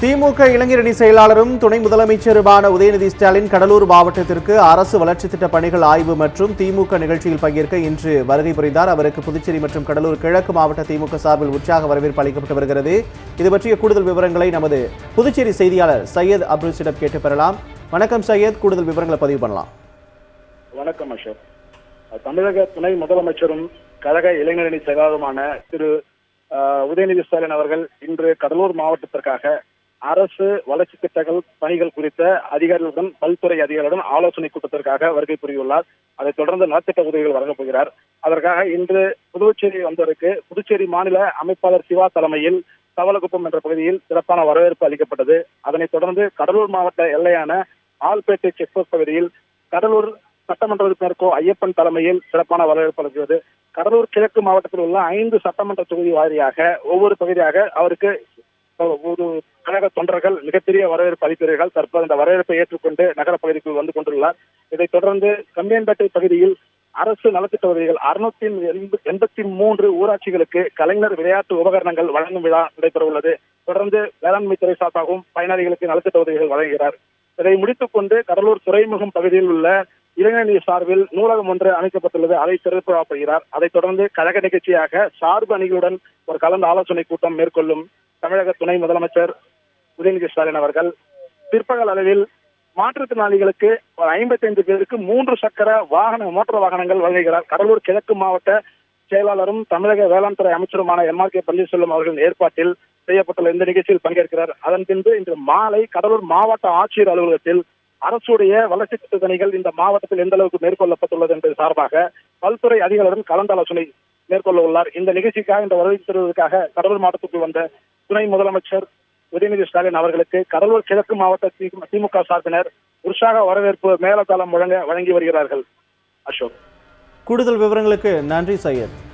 திமுக இளைஞரணி செயலாளரும் துணை முதலமைச்சருமான உதயநிதி ஸ்டாலின் கடலூர் மாவட்டத்திற்கு அரசு வளர்ச்சி திட்ட பணிகள் ஆய்வு மற்றும் திமுக நிகழ்ச்சியில் பங்கேற்க இன்று வருகை புரிந்தார். அவருக்கு புதுச்சேரி மற்றும் கடலூர் கிழக்கு மாவட்ட திமுக சார்பில் உற்சாக வரவேற்பு அளிக்கப்பட்டு வருகிறது. இது பற்றிய கூடுதல் விவரங்களை நமது புதுச்சேரி செய்தியாளர் சையத் அப்துல்சிடம் கேட்டு பெறலாம். வணக்கம் சையத். கூடுதல் விவரங்களை பதிவு பண்ணலாம். வணக்கம் அசோக். தமிழக துணை முதலமைச்சரும் கழக இளைஞரணி செயலாளருமான திரு உதயநிதி ஸ்டாலின் அவர்கள் இன்று கடலூர் மாவட்டத்திற்காக அரசு வளர்ச்சி திட்டங்கள் பணிகள் குறித்த அதிகாரிகளுடன் பல்துறை அதிகாரிகளுடன் ஆலோசனை கூட்டத்திற்காக வருகை புரியுள்ளார் அதைத் தொடர்ந்து நலத்திட்ட உதவிகள் வழங்கப் போகிறார். அதற்காக இன்று புதுச்சேரி வந்தவருக்கு புதுச்சேரி மாநில அமைப்பாளர் சிவா தலைமையில் தவளகுப்பம் என்ற பகுதியில் சிறப்பான வரவேற்பு அளிக்கப்பட்டது. அதனைத் தொடர்ந்து கடலூர் மாவட்ட எல்லையான ஆல்பேட்டை செக்போஸ்ட் பகுதியில் கடலூர் சட்டமன்ற உறுப்பினருக்கோ ஐயப்பன் தலைமையில் சிறப்பான வரவேற்பு அளிக்கிறது. கடலூர் கிழக்கு மாவட்டத்தில் உள்ள ஐந்து சட்டமன்ற தொகுதி வாரியாக ஒவ்வொரு பகுதியாக அவருக்கு கழக தொண்டர்கள் மிகப்பெரிய வரவேற்பு அளிப்பீர்கள் தற்போது இந்த வரவேற்பை ஏற்றுக்கொண்டு நகர பகுதிக்குள் வந்து கொண்டுள்ளார். இதைத் தொடர்ந்து கம்பியன்பேட்டை பகுதியில் அரசு நலத்திட்ட உதவிகள் அறுநூத்தி எண்பத்தி மூன்று ஊராட்சிகளுக்கு கலைஞர் விளையாட்டு உபகரணங்கள் வழங்கும் விழா நடைபெற உள்ளது தொடர்ந்து வேளாண்மை துறை சார்பாகவும் பயனாளிகளுக்கு நலத்திட்ட உதவிகள் வழங்குகிறார். இதை முடித்துக் கொண்டு கடலூர் துறைமுகம் பகுதியில் உள்ள இளைஞர் சார்பில் நூலகம் ஒன்று அமைக்கப்பட்டுள்ளது. அதை திறப்பு வைக்கப்படுகிறார் அதைத் தொடர்ந்து கழக நிகழ்ச்சியாக சார்பு அணிகளுடன் ஒரு கலந்து ஆலோசனை கூட்டம் மேற்கொள்ளும் தமிழக துணை முதலமைச்சர் உதயநிதி ஸ்டாலின் அவர்கள் பிற்பகல் அளவில் மாற்றுத்திறனாளிகளுக்கு ஒரு ஐம்பத்தைந்து பேருக்கு மூன்று சக்கர வாகன மோட்டார் வாகனங்கள் வழங்குகிறார். கடலூர் கிழக்கு மாவட்ட செயலாளரும் தமிழக வேளாண் துறை அமைச்சருமான எம் ஆர் கே பன்னீர்செல்வம் அவர்களின் ஏற்பாட்டில் செய்யப்பட்டுள்ள இந்த நிகழ்ச்சியில் பங்கேற்கிறார். அதன் பின்பு இன்று மாலை கடலூர் மாவட்ட ஆட்சியர் அலுவலகத்தில் அரசுடைய வளர்ச்சி திட்ட இந்த மாவட்டத்தில் எந்த அளவுக்கு மேற்கொள்ளப்பட்டுள்ளது என்பது சார்பாக பல்துறை அதிகாரிகளுடன் கலந்தாலோசனை மேற்கொள்ள உள்ளார். இந்த நிகழ்ச்சிக்காக இந்த வருகை தருவதற்காக கடலூர் மாவட்டத்துக்கு வந்த துணை முதலமைச்சர் உதயநிதி ஸ்டாலின் அவர்களுக்கு கடலூர் கிழக்கு மாவட்ட திமுக சார்பினர் உற்சாக வரவேற்பு மேலதாளம் வழங்க வழங்கி வருகிறார்கள். அசோக். கூடுதல் விவரங்களுக்கு நன்றி சையத்.